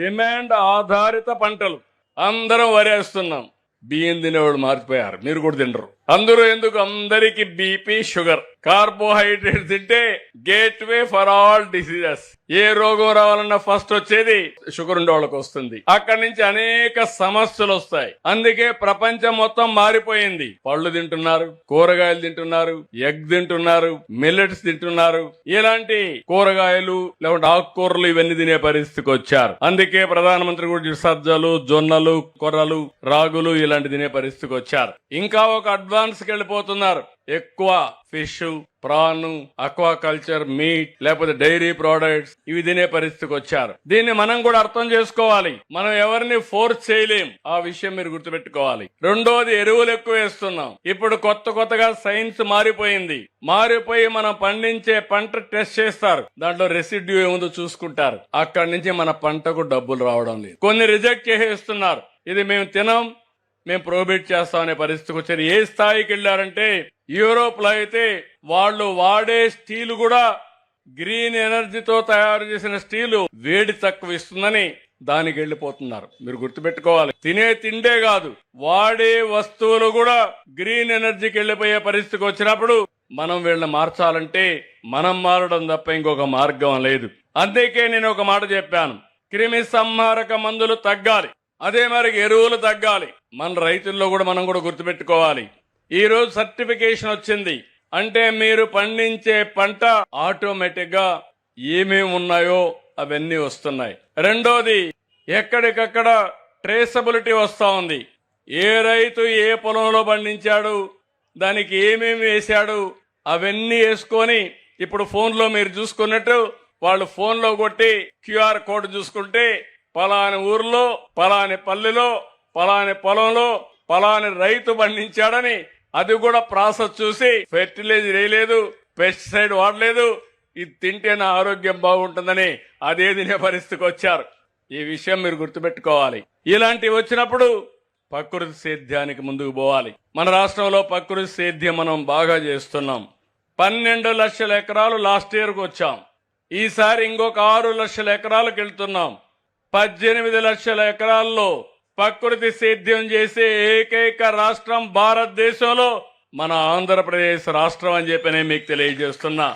Demand ఆధారిత పంటలు అందరం వరేస్తున్నాం. బియ్యం తినేవాళ్ళు మారిపోయారు. మీరు కూడా తినరు అందరూ ఎందుకు? అందరికీ బీపీ షుగర్. కార్బోహైడ్రేట్ తింటే gateway for all diseases ఏ రోగం రావాలన్నా ఫస్ట్ వచ్చేది షుగర్ ఉండే వాళ్ళకి వస్తుంది. అక్కడి నుంచి అనేక సమస్యలు వస్తాయి. అందుకే ప్రపంచం మొత్తం మారిపోయింది. పళ్ళు తింటున్నారు కూరగాయలు తింటున్నారు ఎగ్ తింటున్నారు మిల్లెట్స్ తింటున్నారు. ఇలాంటి కూరగాయలు లేకుంటే ఆకుకూరలు ఇవన్నీ తినే పరిస్థితికి వచ్చారు. అందుకే ప్రధానమంత్రి కూడా సజ్జలు జొన్నలు కొర్రలు రాగులు ఇలాంటి తినే పరిస్థితికి వచ్చారు. ఇంకా ఒక అడ్వాన్స్కి వెళ్ళిపోతున్నారు. ఎక్కువ ఫిష్ ప్రాన్ అక్వాకల్చర్ మీట్ లేకపోతే డైరీ ప్రోడక్ట్స్ ఇవి తినే పరిస్థితికి వచ్చారు. దీన్ని మనం కూడా అర్థం చేసుకోవాలి. మనం ఎవరిని ఫోర్స్ చేయలేం. ఆ విషయం మీరు గుర్తుపెట్టుకోవాలి. రెండోది ఎరువులు ఎక్కువ వేస్తున్నాం. ఇప్పుడు కొత్త కొత్తగా సైన్స్ మారిపోయింది. మారిపోయి మనం పండించే పంట టెస్ట్ చేస్తారు. దాంట్లో రెసిడ్యూ ఏముందో చూసుకుంటారు. అక్కడి నుంచి మన పంటకు డబ్బులు రావడం లేదు. కొన్ని రిజెక్ట్ చేసేస్తున్నారు. ఇది మేము తినం మేము ప్రోబిట్ చేస్తామనే పరిస్థితికి వచ్చారు. ఏ స్థాయికి వెళ్ళారంటే యూరోప్లో అయితే వాళ్ళు వాడే స్టీల్ కూడా గ్రీన్ ఎనర్జీతో తయారు చేసిన స్టీలు వేడి తక్కువ ఇస్తుందని దానికి వెళ్ళిపోతున్నారు. మీరు గుర్తుపెట్టుకోవాలి. తినే తిండే కాదు వాడే వస్తువులు కూడా గ్రీన్ ఎనర్జీకి వెళ్ళిపోయే పరిస్థితికి వచ్చినప్పుడు మనం వీళ్ళని మార్చాలంటే మనం మారడం తప్ప ఇంకొక మార్గం లేదు. అందుకే నేను ఒక మాట చెప్పాను. క్రిమి సంహారక మందులు తగ్గాలి. అదే మరి ఎరువులు తగ్గాలి. మన రైతుల్లో కూడా మనం కూడా గుర్తుపెట్టుకోవాలి. ఈరోజు సర్టిఫికేషన్ వచ్చింది. అంటే మీరు పండించే పంట ఆటోమేటిక్గా ఏమేమి ఉన్నాయో అవన్నీ వస్తున్నాయి. రెండోది ఎక్కడికక్కడ ట్రేసబిలిటీ వస్తా ఉంది. ఏ రైతు ఏ పొలంలో పండించాడు దానికి ఏమేమి వేశాడు అవన్నీ వేసుకొని ఇప్పుడు ఫోన్లో మీరు చూసుకున్నట్టు వాళ్ళు ఫోన్లో కొట్టి క్యూఆర్ కోడ్ చూసుకుంటే పలాని ఊర్లో పలాని పల్లెలో పలాని పొలంలో పలాని రైతు పండించాడని అది కూడా ప్రాసెస్ చూసి ఫెర్టిలైజర్ వేయలేదు పెస్టిసైడ్ వాడలేదు. ఇది తింటే నా ఆరోగ్యం బాగుంటుందని అదే తినే పరిస్థితికి వచ్చారు. ఈ విషయం మీరు గుర్తుపెట్టుకోవాలి. ఇలాంటివి వచ్చినప్పుడు ప్రకృతి సేద్యానికి ముందుకు పోవాలి. మన రాష్ట్రంలో ప్రకృతి సేద్యం మనం బాగా చేస్తున్నాం. పన్నెండు లక్షల ఎకరాలు లాస్ట్ ఇయర్కి వచ్చాం. ఈసారి ఇంకొక ఆరు లక్షల ఎకరాలకు వెళ్తున్నాం. పద్దెనిమిది లక్షల ఎకరాల్లో ప్రకృతి సేద్యం చేసే ఏకైక రాష్ట్రం భారతదేశంలో మన ఆంధ్రప్రదేశ్ రాష్ట్రం అని చెప్పి నేను మీకు తెలియజేస్తున్నా.